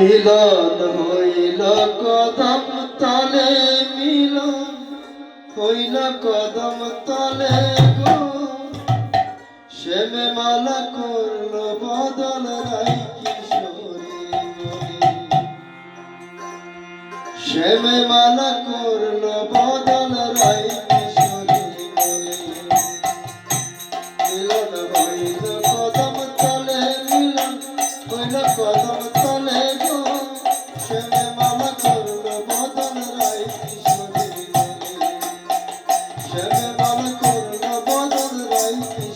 মিলন হইল কদম তলে, মিলন হইল কদম তলে গো। শ্যামে মালা করল বদল রাই কিশোরী শ্যামে মালা করল বদল Thank you.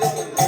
Thank you.